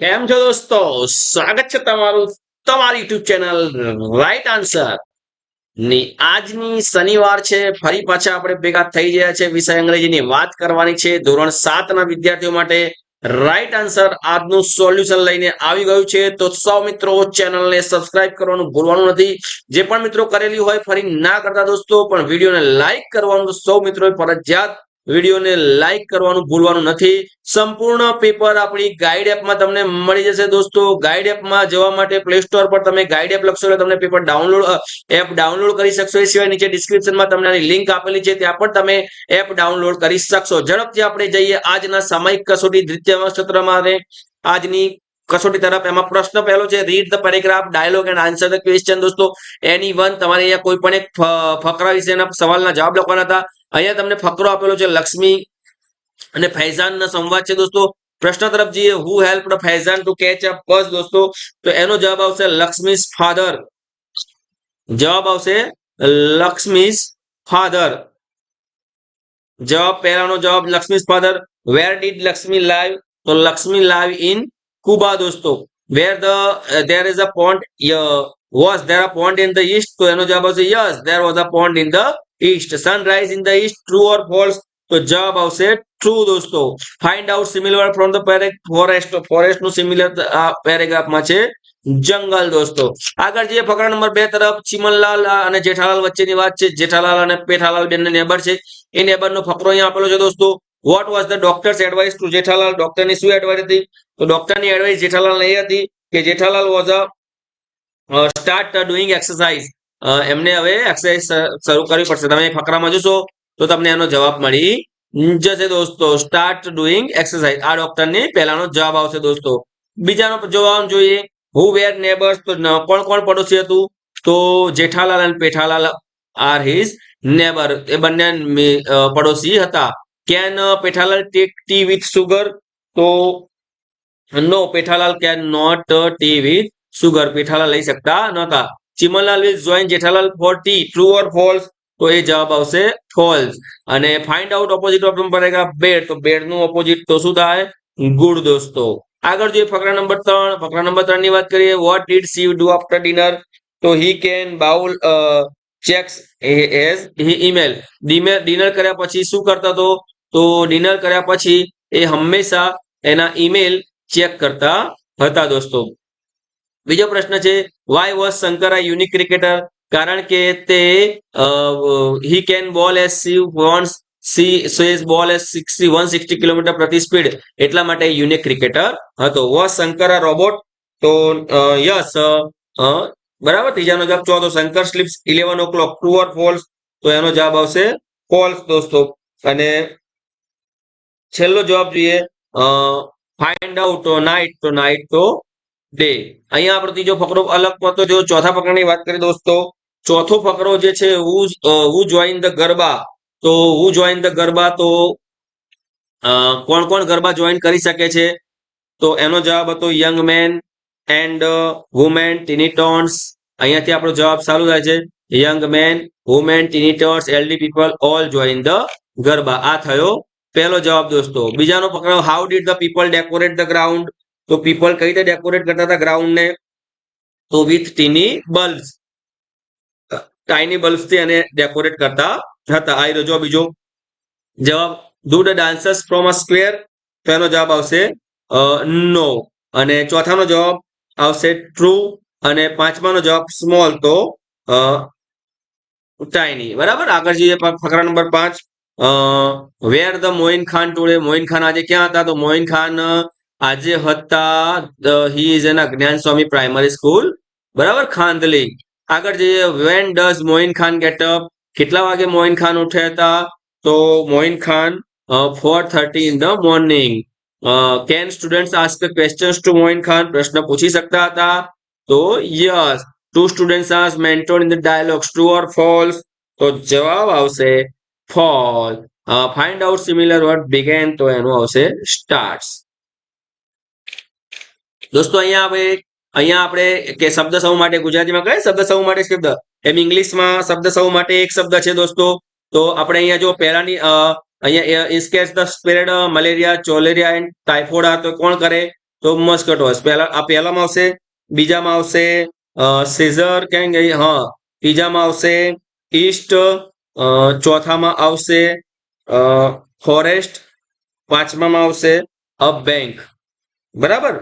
કેમ છો દોસ્તો? સ્વાગત છે તમારું તમારી યુટ્યુબ ચેનલ રાઈટ આન્સરની આજની શનિવાર છે, ફરી પાછા આપણે ભેગા થઈ ગયા છે વિષય અંગ્રેજીની વાત કરવાની છે. ધોરણ સાત ના વિદ્યાર્થીઓ માટે રાઈટ આન્સર આજનું સોલ્યુશન લઈને આવી ગયું છે. તો સૌ મિત્રો ચેનલને સબસ્ક્રાઇબ કરવાનું ભૂલવાનું નથી. જે પણ મિત્રો કરેલી હોય, ફરી ના કરતા દોસ્તો, પણ વિડીયોને લાઈક કરવાનું સૌ મિત્રોએ ફરજિયાત વિડીયોને લાઈક કરવાનું ભૂલવાનું નથી. સંપૂર્ણ પેપર આપણી ગાઈડ એપમાં તમને મળી જશે દોસ્તો. ગાઈડ એપમાં જવા માટે પ્લે સ્ટોર પર તમે ગાઈડ એપ લખશો એટલે તમને પેપર ડાઉનલોડ એપ ડાઉનલોડ કરી શકશો. એ સિવાય નીચે ડિસ્ક્રિપ્શનમાં તમને આની લિંક આપેલી છે. ત્યાં પણ તમે એપ ડાઉનલોડ કરી શકશો. ઝડપથી આપણે જઈએ આજના સામાયિક કસોટી દ્વિતીય સત્રમાં આજની કસોટી તરફ. એમાં પ્રશ્ન પહેલો છે read the paragraph dialogue and answer the question દોસ્તો એની વન તમારે અહીંયા કોઈ પણ એક ફકરા વિશેના સવાલના જવાબ લખવાના હતા. અહીંયા તમને ફકરો આપેલો છે, લક્ષ્મી અને ફૈઝાનનો સંવાદ છે, દોસ્તો. પ્રશ્ન તરફ જઈએ who help Faizan to catch a bus, દોસ્તો, તો એનો જવાબ આવશે લક્ષ્મીસ ફાધર. જવાબ આવશે લક્ષ્મીસ ફાધર. જવાબ પહેલાનો જવાબ Lakshmi's father. Where did Lakshmi live તો લક્ષ્મી લાઈવ ઇન કુબા દોસ્તો where the there is a pond was there a pond in the east તો એનો જવાબ આવશે yes there was a pond in the east sunrise in the east true or false તો જવાબ આવશે true દોસ્તો. Find out similar from the forest ફોરેસ્ટનું similar આ પેરેગ્રાફમાં છે જંગલ દોસ્તો. આગળ જઈએ ફકરા નંબર બે તરફ, ચિમનલાલ અને જેઠાલાલ વચ્ચેની વાત છે. જેઠાલાલ અને પેઠાલાલ બેન નેબર છે. એ નેબર નો ફકરો અહીંયા આપેલો છે દોસ્તો. What was the doctor's advice to Jethalal ડોક્ટરની શું એડવાઇસ હતી? તો ડોક્ટરની એડવાઇસ જેઠાલાલ એ હતી કે Jethalal was a start doing exercise એમને હવે એક્સરસાઇઝ શરૂ કરવી પડશે. તમે ફકરામાં જોશો તો તમને એનો જવાબ મળી જશે દોસ્તો. સ્ટાર્ટ ડુઈંગ એક્સરસાઇઝ આ ડોક્ટરની પહેલાનો જવાબ આવશે દોસ્તો. બીજાનો જવાબ જોઈએ. હુ વેર નેબર્સ તો કોણ કોણ પડોશી હતું? તો જેઠાલાલ અને પેઠાલાલ આર હિઝ નેબર એ બંને પડોશી હતા. Can Pethalal take tea with sugar? તો, no, Pethalal can not tea with sugar. Pethalal લઈ શકતા નહોતા. Chimanlal with join Jethalal for tea. True or false? તો એ જવાબ આવશે ફોલ્સ. અને find out opposite of paragraph bad. તો બેડનું ઓપોઝિટ તો શું થાય? ગુડ દોસ્તો. આગળ જોઈએ ફકરા નંબર ત્રણ. ફકરા નંબર ત્રણની વાત કરીએ. What did she do after dinner તો he can bowl checks as he email dinner કર્યા પછી શું કરતા હતો તો ડિનર કર્યા પછી એ હંમેશા એના ઈમેલ ચેક કરતા હતા દોસ્તો. બીજો પ્રશ્ન છે why was Shankar unique cricketer કારણ કે તે he can bowl as she once she says bowl as sixty one sixty kilometer પ્રતિ સ્પીડ એટલા માટે યુનિક ક્રિકેટર હતો. વોઝ શંકર રોબોટ તો યસ બરાબર? ત્રીજાનો જવાબ ચોથો Shankar sleeps eleven o'clock true or false તો એનો જવાબ આવશે ફોલ્સ દોસ્તો. અને છેલ્લો જવાબ જોઈએ ફાઇન્ડ આઉટ તો નાઇટ તો નાઇટ તો ડે અહીંયા આપણો ત્રીજો ફકરો અલગ પડતો જો ચોથા ફકરાની વાત કરીએ દોસ્તો, ચોથો ફકરો જે છે હું હું જોઈન ધ ગરબા? તો હું જોઈન ધ ગરબા તો કોણ કોણ ગરબા જોઈન કરી શકે છે? તો એનો જવાબ હતો યંગ મેન એન્ડ વુમેન ટીનીટોન્સ અહીંયાથી આપણો જવાબ સારું થાય છે. Young men women ટીનીટોન્સ elderly people all join the garba. આ થયો પહેલો જવાબ દોસ્તો. બીજાનો પકડો. How did the people decorate the ground તો પીપલ કઈ રીતે ડેકોરેટ કરતા હતા ગ્રાઉન્ડ ને? તો વિથ ટીની બલ્બ્સ ટાઈની બલ્બથી એને ડેકોરેટ કરતા હતા. આ રજો બીજો જવાબ. Do the dancers from a square તો એનો જવાબ આવશે નો અને ચોથાનો જવાબ આવશે ટ્રુ અને પાંચમાનો જવાબ સ્મોલ તો ટાઈની બરાબર? આગળ જઈએ ફકરા નંબર પાંચ. Where the Moin Khan today Moin Khan આજે ક્યાં હતા? તો મોઇન ખાન આજે હતા હી ઇઝ એન જ્ઞાન સ્વામી પ્રાઇમરી સ્કૂલ બરાબર? ખાંદલી આગળ જઈએ. When does Moin Khan get up કેટલા વાગે મોઇન ખાન ઉઠ્યા હતા? તો Moin Khan four thirty in the morning can student ask questions to Moin Khan પ્રશ્ન પૂછી શકતા હતા તો yes to students as mention in the dialogues true or false તો જવાબ આવશે fall find out similar word begin તો એનું આવશે સ્ટાર્ટ્સ દોસ્તો અહીંયા આપણે અહીંયા આપણે કે શબ્દ સૌ માટે ગુજરાતીમાં કયા શબ્દ સૌ માટે શબ્દ એમ ઇંગ્લિશમાં શબ્દ સૌ માટે એક શબ્દ છે દોસ્તો તો આપણે અહીંયા જો પહેલાની અહીંયા insects the spread malaria cholera and typhoid આ તો કોણ કરે? તો મસ્કટ હોર્સ પહેલા આ પહેલામાં આવશે, બીજામાં આવશે સીઝર કેમ ગઈ હા, ત્રીજામાં આવશે ઈસ્ટ ચોથામાં આવશે ફોરેસ્ટ પાંચમામાં આવશે અ બેંક બરાબર?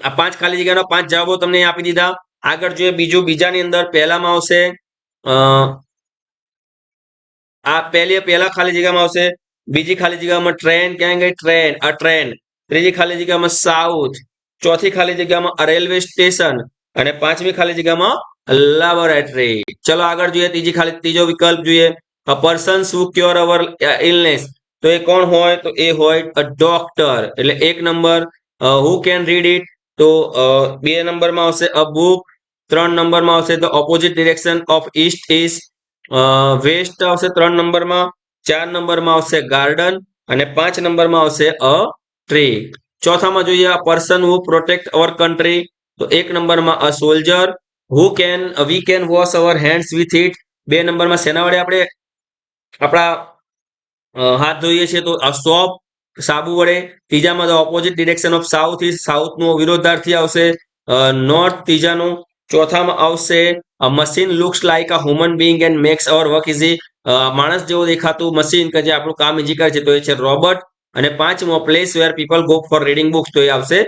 આ પાંચ ખાલી જગ્યાના પાંચ જવાબો તમને આપી દીધા. આગળ જોઈએ, બીજું બીજાની અંદર પહેલામાં આવશે આ પહેલી, પહેલા ખાલી જગ્યામાં આવશે, બીજી ખાલી જગ્યામાં ટ્રેન, ક્યાં ગઈ? ટ્રેન, આ ટ્રેન. ત્રીજી ખાલી જગ્યામાં સાઉથ, ચોથી ખાલી જગ્યામાં રેલવે સ્ટેશન, અને પાંચમી ખાલી જગ્યામાં લેબોરેટરી. ચલો આગળ જોઈએ, ત્રીજી ખાલી, ત્રીજો વિકલ્પ જોઈએ, a person who cure our illness. તો એ કોણ હોય? તો એ હોય અ ડોક્ટર. એટલે એક નંબર હુ કેન રીડ ઇટ? તો બે નંબરમાં આવશે અ બુક ત્રણ નંબરમાં આવશે the opposite direction of east is west આવશે ત્રણ નંબરમાં, ચાર નંબરમાં આવશે ગાર્ડન અને પાંચ નંબરમાં આવશે અ ટ્રી ચોથામાં જોઈએ person who protect our country તો એક નંબરમાં a soldier who can we can wash our hands with it બે નંબરમાં શેના વડે આપણે, આપણા હાથ ધોઈએ છીએ તો આ સોપ સાબુ વડે. ત્રીજામાં opposite direction of south is સાઉથનો વિરોધાર્થી આવશે નોર્થ ત્રીજાનું. ચોથામાં આવશે machine looks like a human being and makes our work easy માણસ જેવું દેખાતું મશીન કે જે આપણું કામ ઇઝી કરે છે તો એ છે રોબોટ અને પાંચમો place where people go for reading books તો એ આવશે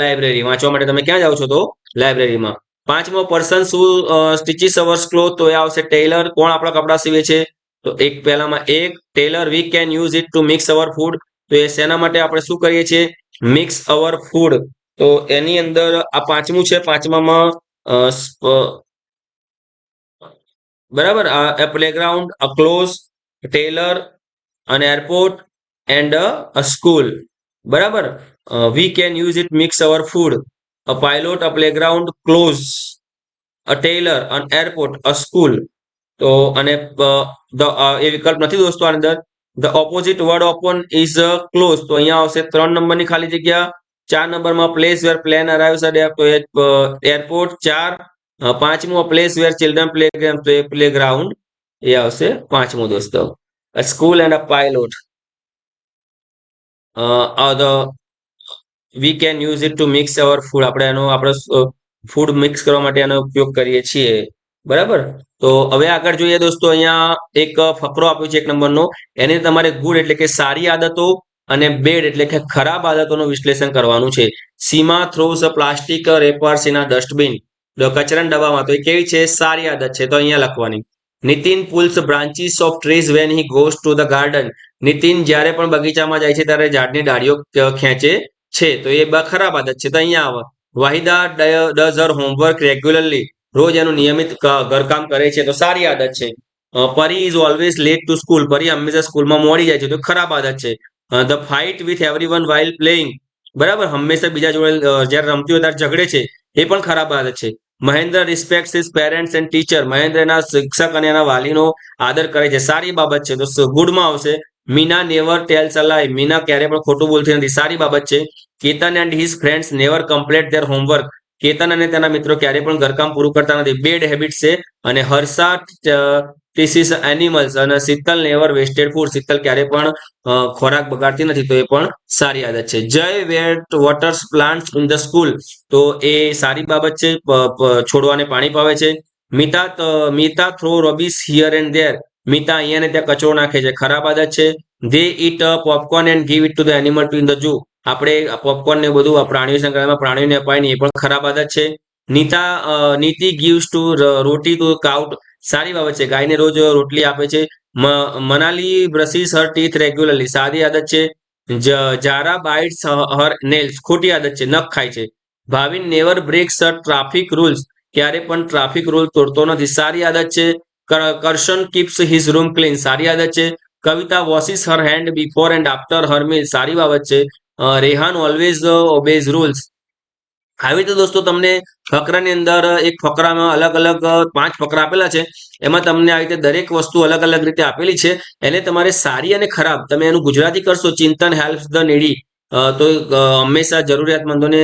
લાઇબ્રેરી વાંચવા માટે તમે ક્યાં જાઓ છો તો? લાઇબ્રેરીમાં પાંચમો પર્સન શું સ્ટીચીસ અવર્સ ક્લોથ તો એ આવશે ટેલર કોણ આપણા કપડા સીવે છે? તો એક પહેલામાં એક tailor we can use it to mix our food તો એ શેના માટે આપણે શું કરીએ છીએ? મિક્સ અવર ફૂડ તો એની અંદર આ પાંચમું છે, પાંચમામાં બરાબર? આ પ્લેગ્રાઉન્ડ અ ક્લોઝ ટેલર અને એરપોર્ટ એન્ડ અ સ્કૂલ બરાબર? We can use it mix our food a pilot a playground close a tailor an airport a school તો, અને એ વિકલ્પ નથી દોસ્તો આની અંદર. The opposite word open is close તો અહીંયા આવશે ત્રણ નંબરની ખાલી જગ્યા. ચાર નંબરમાં પ્લેસ વેર પ્લેન અરાઇવ્સ તો એરપોર્ટ ચાર પાંચમો પ્લેસ વેર ચિલ્ડ્રન પ્લે તો એ પ્લે ગ્રાઉન્ડ એ આવશે પાંચમો દોસ્તો. School and a pilot the we can use it to mix our food આપણે એનો, આપણે ફૂડ મિક્સ કરવા માટે એનો ઉપયોગ કરીએ છીએ. બરાબર? તો હવે આગળ જોઈએ દોસ્તો, અહીંયા એક ફકરો આપ્યો છે એક નંબરનો. એને તમારે ગુડ એટલે કે સારી આદતો અને બેડ એટલે કે ખરાબ આદતોનું વિશ્લેષણ કરવાનું છે. Seema throws plastic wrappers in dustbin કચરાના ડબ્બામાં. તો એ કેવી છે? સારી આદત છે. તો અહીંયા લખવાની. Nitin pulls branches of trees when he goes to the garden Nitin જ્યારે પણ બગીચામાં જાય છે, ત્યારે ઝાડની ડાળીઓ ખેંચે છે. તો એ ખરાબ આદત છે. તો અહીંયા આવે. Waheeda does her homework regularly રોજ એનું નિયમિત ઘરકામ કરે છે. તો સારી આદત છે. Pari is always late to school Pari હંમેશા સ્કૂલમાં મોડી જાય છે. તો ખરાબ આદત છે. The fight with everyone while playing. બરાબર? હંમેશા બીજા જોડે જ્યારે રમતી હોય ત્યારે ઝઘડે છે. એ પણ ખરાબ આદત છે. Mahendra respect his parents and teacher Mahendra એના શિક્ષક અને એના વાલીનો આદર કરે છે. સારી બાબત છે. તો ગુડમાં આવશે. Meena never tells a lie Meena ક્યારે પણ ખોટું બોલતી નથી. સારી બાબત છે. Ketan and his friends never complete their homework Ketan અને તેના મિત્રો ક્યારે પણ ઘરકામ પૂરું કરતા નથી. બેડ હેબિટ છે. અને હર્ષા ટીસીસ એનિમલ્સ અને Sheetal never wasted food Sheetal ક્યારે પણ ખોરાક બગાડતી નથી, તો એ પણ સારી આદત છે. Jay wet waters plant in the school. તો એ સારી બાબત છે છોડવાને પાણી પાવે છે. Mita Meeta throw rubbish here and there Mita અહીંયા ત્યાં કચરો નાખે છે. ખરાબ આદત છે. They eat popcorn and give it to the animal to in the zoo આપણે પોપકોર્ન ને બધું પ્રાણીઓ સંગ્રહાલયમાં પ્રાણીઓને અપાય ને એ પણ ખરાબ આદત છે. Nita Niti gives two roti to cow સારી બાબત છે. ગાયને રોજ રોટલી આપે છે. Manali brushes her teeth regularly. સારી આદત છે. Zara bites her nails. ખોટી આદત છે. નખ ખાય છે. Bhavin never breaks traffic rules. ક્યારે પણ ટ્રાફિક રૂલ તોડતો નથી. સારી આદત છે. કર- Karshan keeps his room clean. સારી આદત છે. Kavita washes her hand before and after her meal. સારી બાબત છે. રેહાન ઓલવેઝ ઓબેઝ રૂલ્સ આવી રીતે દોસ્તો તમને ફકરાની અંદર એક ફકરામાં અલગ અલગ પાંચ ફકરા આપેલા છે. એમાં તમને આવી રીતે દરેક વસ્તુ અલગ અલગ રીતે આપેલી છે. એને તમારે સારી અને ખરાબ, તમે એનું ગુજરાતી કરશો, ચિંતન હેલ્પ ધ નીડી. તો હંમેશા જરૂરિયાતમંદોને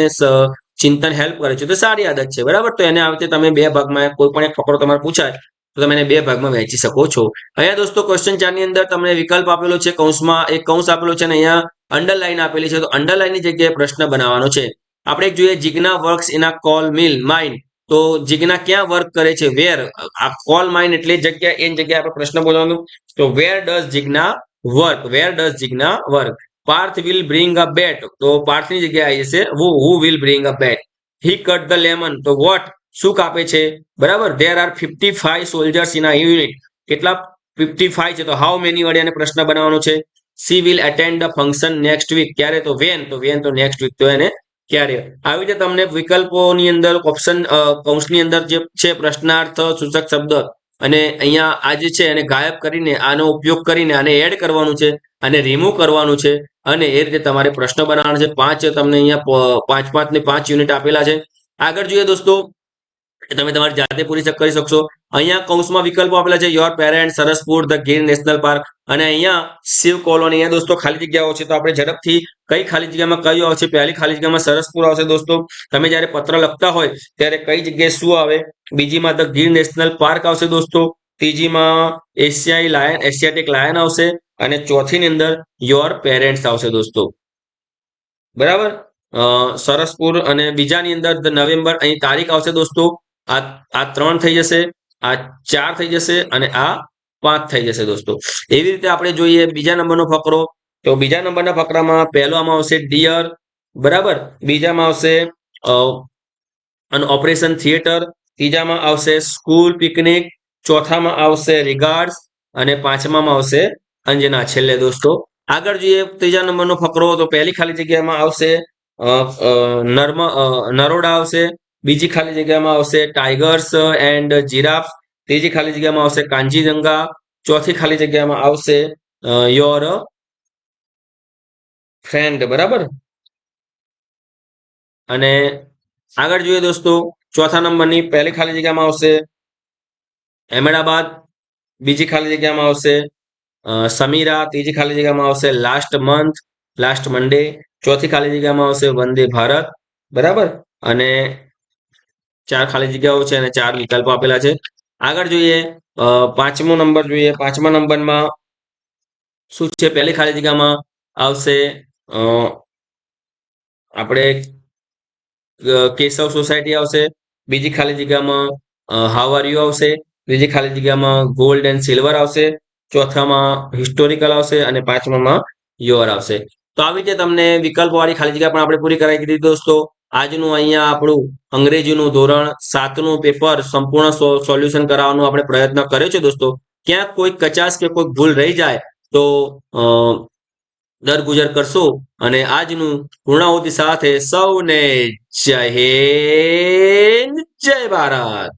ચિંતન હેલ્પ કરે છે. તો સારી આદત છે, બરાબર? તો એને આવી તમે બે ભાગમાં, કોઈ પણ એક ફકરો તમારે પૂછાય, તો તમે એને બે ભાગમાં વહેંચી શકો છો. અહીંયા દોસ્તો ક્વેશ્ચન ચારની અંદર તમને વિકલ્પ આપેલો છે, કૌંસમાં એક કૌંસ આપેલો છે અને અહીંયા અંડરલાઈન આપેલી છે. તો અંડરલાઈનની જગ્યાએ પ્રશ્ન બનાવવાનો છે. આપણે જોઈએ Jigna works in a coal mill, mine. તો જિગ્ના ક્યાં વર્ક કરે છે? વેર. આ કોલ, માઇન એટલે જગ્યા, એની જગ્યાએ આપણે પ્રશ્ન બોલવાનો તો where does Jigna work? Where does Jigna work? Parth will bring a bat. તો પાર્થની જગ્યાએ આવી જશે. Who who will bring a bat? He cut the lemon. તો વોટ? શું કાપે છે? બરાબર? There are fifty five soldiers in a unit. કેટલા ફિફ્ટી ફાઈવ છે? તો હાઉ મેની વડે એને પ્રશ્ન બનાવવાનો છે? She will attend a function next week. ક્યારે? તો વેન. તો વેન તો નેક્સ્ટ વીક તો એને ક્યારે? આવી રીતે તમને વિકલ્પોની અંદર ઓપ્શન કૌંસની અંદર જે છે, પ્રશ્નાર્થ સૂચક શબ્દ અને અહીંયા આ જે છે, એને ગાયબ કરીને, આનો ઉપયોગ કરીને આને એડ કરવાનું છે અને રિમૂવ કરવાનું છે અને એ રીતે તમારે પ્રશ્ન બનાવવાનો છે. પાંચ તમને અહીંયા પાંચ પાંચ ને પાંચ યુનિટ આપેલા છે. આગળ જોઈએ દોસ્તો, તમે તમારી જાતે પૂરી કરી શકશો. અહીંયા કૌંસમાં વિકલ્પો આપેલા છે. Your parent Saraspur the Gir national park અને અહીંયા શિવ કોલોની અહીંયા દોસ્તો ખાલી જગ્યાઓ છે તો આપણે ઝડપથી કઈ ખાલી જગ્યામાં કયું આવશે? પહેલી ખાલી જગ્યામાં સરસપુર આવશે દોસ્તો. તમે જ્યારે પત્ર લખતા હોય ત્યારે કઈ જગ્યાએ શું આવે? બીજીમાં ધ ગીર નેશનલ પાર્ક આવશે દોસ્તો. ત્રીજીમાં એશિયાઈ લાયન એશિયાટિક લાયન આવશે. અને ચોથીની અંદર યોર પેરેન્ટ્સ આવશે દોસ્તો. બરાબર? સરસપુર અને બીજાની અંદર નવેમ્બર અહીં તારીખ આવશે દોસ્તો. આ આ ત્રણ થઈ જશે. આ ચાર થઈ જશે અને આ પાંચ થઈ જશે દોસ્તો. એવી રીતે આપણે જોઈએ બીજા નંબરનો ફકરો. તો બીજા નંબરના ફકરામાં પહેલો આવશે ડિયર, બરાબર? બીજામાં આવશે અને ઓપરેશન થિયેટર. ત્રીજામાં આવશે સ્કૂલ પિકનિક. ચોથામાં આવશે રિગાર્ડ્સ. અને પાંચમામાં આવશે અંજના છેલ્લે દોસ્તો. આગળ જોઈએ ત્રીજા નંબરનો ફકરો. તો પહેલી ખાલી જગ્યામાં આવશે નર્મ નરોડા આવશે. બીજી ખાલી જગ્યામાં આવશે ટાઈગર્સ એન્ડ જીરાફ. ત્રીજી ખાલી જગ્યામાં આવશે કાંજીરંગા. ચોથી ખાલી જગ્યામાં આવશે યોર ફ્રેન્ડ, બરાબર? અને આગળ જોઈએ દોસ્તો, ચોથા નંબરની પહેલી ખાલી જગ્યામાં આવશે અહેમદાબાદ. બીજી ખાલી જગ્યામાં આવશે સમીરા. ત્રીજી ખાલી જગ્યામાં આવશે લાસ્ટ મંથ, લાસ્ટ મંડે. ચોથી ખાલી જગ્યામાં આવશે વંદે ભારત, બરાબર? અને ચાર ખાલી જગ્યાઓ છે અને ચાર વિકલ્પો આપેલા છે. આગળ જોઈએ પાંચમો નંબર જોઈએ. પાંચમા નંબરમાં શું છે? પહેલી ખાલી જગ્યામાં આવશે આપણે કેશવ સોસાયટી આવશે. બીજી ખાલી જગ્યામાં હાવ આર યુ આવશે. ત્રીજી ખાલી જગ્યામાં ગોલ્ડ એન્ડ સિલ્વર આવશે. ચોથામાં હિસ્ટોરિકલ આવશે અને પાંચમામાં યોર આવશે. તો આવી રીતે તમને વિકલ્પવાળી ખાલી જગ્યા પણ આપણે પૂરી કરાવી દીધી દોસ્તો. આજનું અહીંયા આપણું અંગ્રેજીનું ધોરણ સાતનું પેપર સંપૂર્ણ સોલ્યુશન કરાવવાનો આપણે પ્રયત્ન કર્યો છે દોસ્તો. ક્યાંક કોઈ કચાશ કે કોઈ ભૂલ રહી જાય તો અ, દરગુજર કરશો. અને આજનું પૂર્ણાહુતિ સાથે સૌને જય જય ભારત.